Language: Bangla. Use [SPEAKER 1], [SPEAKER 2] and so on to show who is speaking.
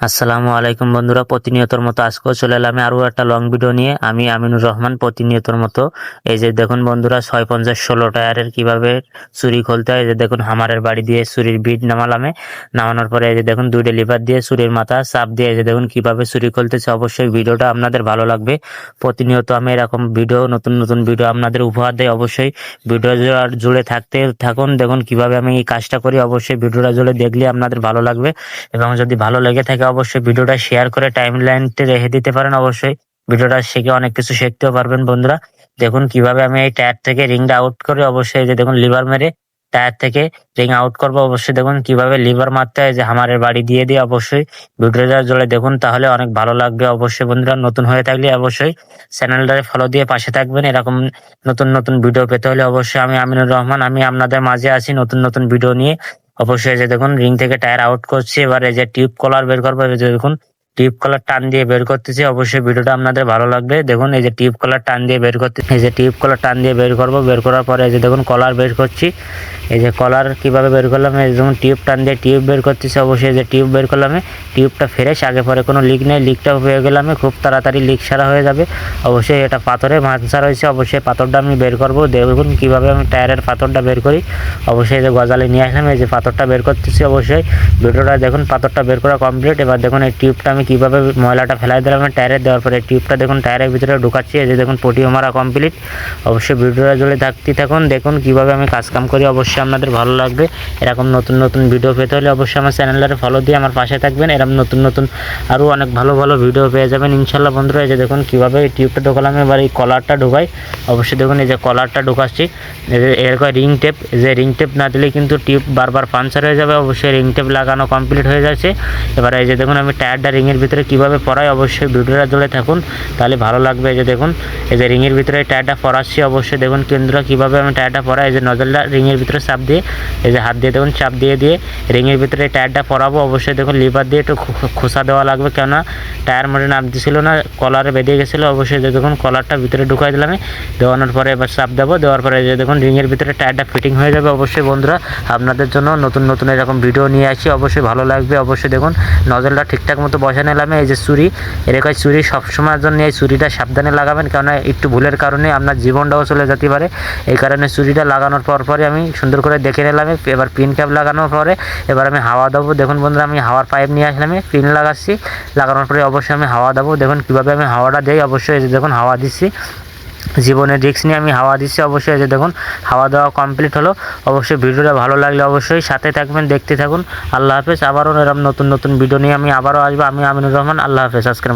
[SPEAKER 1] আসসালামু আলাইকুম বন্ধুরা, প্রতিনিয়তর মতো আজকেও চলে এলাম আরও একটা লং ভিডিও নিয়ে। আমি আমিনুর রহমান প্রতিনিয়তর মতো। এই যে দেখুন বন্ধুরা ছয় পঞ্চাশ ষোলো টায়ারের কীভাবে চুরি খুলতে হয়। এই যে দেখুন হামারের বাড়ি দিয়ে চুরির বিট নামালামে নামানোর পরে এই যে দেখুন দুই ডেলিভার দিয়ে চুরির মাথা, চাপ দিয়ে এই যে দেখুন কীভাবে চুরি খুলতেছে। অবশ্যই ভিডিওটা আপনাদের ভালো লাগবে। প্রতিনিয়ত আমি এরকম ভিডিও নতুন নতুন ভিডিও আপনাদের উপহার দেয় অবশ্যই ভিডিও জুড়ে থাকতে থাকুন। দেখুন কীভাবে আমি এই কাজটা করি। অবশ্যই ভিডিওটা জুড়ে দেখলে আপনাদের ভালো লাগবে এবং যদি ভালো লেগে থাকে অবশ্যই ভিডিওটা শেয়ার করে টাইম লাইনটি রেখে দিতে পারেন অবশ্যই। ভিডিওটা শিখে অনেক কিছু শিখতেও পারবেন বন্ধুরা। দেখুন কীভাবে আমি এই টায়ার থেকে রিংটা আউট করে। অবশ্যই যে দেখুন লিভার মেরে টায়ার থেকে রিং আউট করব। অবশ্যই দেখুন কীভাবে লিভার মারতে হয়, যে হামারের বাড়ি দিয়ে দিয়ে অবশ্যই। ভিডিওটা জলে দেখুন, তাহলে অনেক ভালো লাগবে অবশ্যই বন্ধুরা। নতুন হয়ে থাকলে অবশ্যই চ্যানেলটাকে ফলো দিয়ে পাশে থাকবেন। এরকম নতুন নতুন ভিডিও পেতে হলে অবশ্যই আমি আমিনুর রহমান, আমি আপনাদের মাঝে আছি নতুন নতুন ভিডিও নিয়ে। অবশ্যই যে দেখুন, রিং থেকে টায়ার আউট করছি। এবার এই যে টিউব কলার বের করব দেখুন টিউব কলার টান দিয়ে বের করতেছি। অবশ্যই ভিডিওটা আপনাদের ভালো লাগবে। দেখুন, এই যে টিউব কলার টান দিয়ে বের করতে এই যে টিউব কলার টান দিয়ে বের করব। বের করার পরে এই যে দেখুন, কলার বের করছি। এই যে কলার কীভাবে বের করলাম, এই যেমন টিউব টান দিয়ে টিউব বের করতেছি। অবশ্যই যে টিউব বের করলাম টিউবটা ফ্রেশ। আগে পরে কোনো লিক নেই। লিকটা হয়ে গেলাম খুব তাড়াতাড়ি লিক সারা হয়ে যাবে। অবশ্যই এটা পাথরে মাংসা রয়েছে। অবশ্যই পাথরটা আমি বের করব। দেখুন, কীভাবে আমি টায়ারের পাথরটা বের করি। অবশ্যই যে গজালে নিয়ে আসলাম। এই যে পাথরটা বের করতেছি। অবশ্যই ভিডিওটা দেখুন, পাথরটা বের করা কমপ্লিট এবার দেখুন, এই টিউবটা আমি কীভাবে ময়লাটা ফেলাই দিলাম টায়ারে দেওয়ার পরে। টিউবটা দেখুন টায়ারের ভিতরে ঢুকাচ্ছি, এই যে দেখুন পটিও মারা কমপ্লিট অবশ্যই ভিডিওটা জুড়ে থাকতে থাকুন, দেখুন কীভাবে আমি কাজ কাম করি, অবশ্যই আপনাদের ভালো লাগবে। এরকম নতুন নতুন ভিডিও পেতে হলে অবশ্যই আমার চ্যানেলটারে ফলো দিয়ে আমার পাশে থাকবেন। এরকম নতুন নতুন আরও অনেক ভালো ভালো ভিডিও পেয়ে যাবেন ইনশাল্লাহ বন্ধুরা। এই যে দেখুন, কীভাবে এই টিউবটা ঢোকালাম, এবার এই কলারটা ঢোকাই। অবশ্যই দেখুন, এই যে কলারটা ঢোকাচ্ছি। এরকম রিং টেপ যে রিং টেপ না দিলে কিন্তু টিউব বারবার পাঞ্চার হয়ে যাবে। অবশ্যই রিং টেপ লাগানো কমপ্লিট হয়ে যাচ্ছে। এবার এই যে দেখুন, আমি টায়ারটা রিংয়ের ভিতরে কীভাবে পরাই অবশ্যই ভিডিওটা জুড়ে থাকুন, তাহলে ভালো লাগবে এই যে দেখুন, এই যে রিংয়ের ভিতরে টায়ারটা পরাচ্ছি অবশ্যই, দেখুন কেন্দ্র কীভাবে আমি টায়ারটা পরাই, এই যে নজলটা রিংয়ের ভিতরে চাপ দিয়ে, এই যে হাত দিয়ে দেখুন চাপ দিয়ে দিয়ে রিংয়ের ভিতরে টায়ারটা পরাবো, অবশ্যই দেখুন লিভার দিয়ে একটু খোসা দেওয়া লাগবে, কেননা টায়ার মোটে নামতেছিল না, কলারে বেঁধে গেছিল, অবশ্যই দেখুন কলারটা ভিতরে ঢুকাই দিলাম দেওয়ানোর পরে এবার চাপ দেবো, দেওয়ার পরে যে দেখুন রিংয়ের ভিতরে টায়ারটা ফিটিং হয়ে যাবে অবশ্যই বন্ধুরা, আপনাদের জন্য নতুন নতুন এরকম ভিডিও নিয়ে আসি, অবশ্যই ভালো লাগবে, অবশ্যই দেখুন নজলটা ঠিকঠাক মতো বসে নিলাম এই যে চুরি। এরকম চুরি সবসময়ের জন্য এই চুরিটা সাবধানে লাগাবেন, কেননা একটু ভুলের কারণে আপনার জীবনটাও চলে যেতে পারে। এই কারণে চুরিটা লাগানোর পর পরে আমি সুন্দর করে দেখে নিলাম, এবার পিন ক্যাপ লাগানোর পরে এবার আমি হাওয়া দেবো। দেখুন বন্ধুরা, আমি হাওয়ার পাইপ নিয়ে আসলাম পিন লাগাচ্ছি। লাগানোর পরে অবশ্যই আমি হাওয়া দেবো। দেখুন কীভাবে আমি হাওয়াটা দিই, অবশ্যই দেখুন হাওয়া দিচ্ছি। জীবনের রিক্স নিয়ে আমি হাওয়া দিচ্ছি অবশ্যই। যে দেখুন, হাওয়া দেওয়া কমপ্লিট হলো। অবশ্যই ভিডিওটা ভালো লাগলে অবশ্যই সাথে থাকবেন, দেখতে থাকুন। আল্লাহ হাফেজ। আবারও এরকম নতুন নতুন ভিডিও নিয়ে আমি আবারও আসব। আমি আমিনুর রহমান। আল্লাহ হাফেজ। আজকের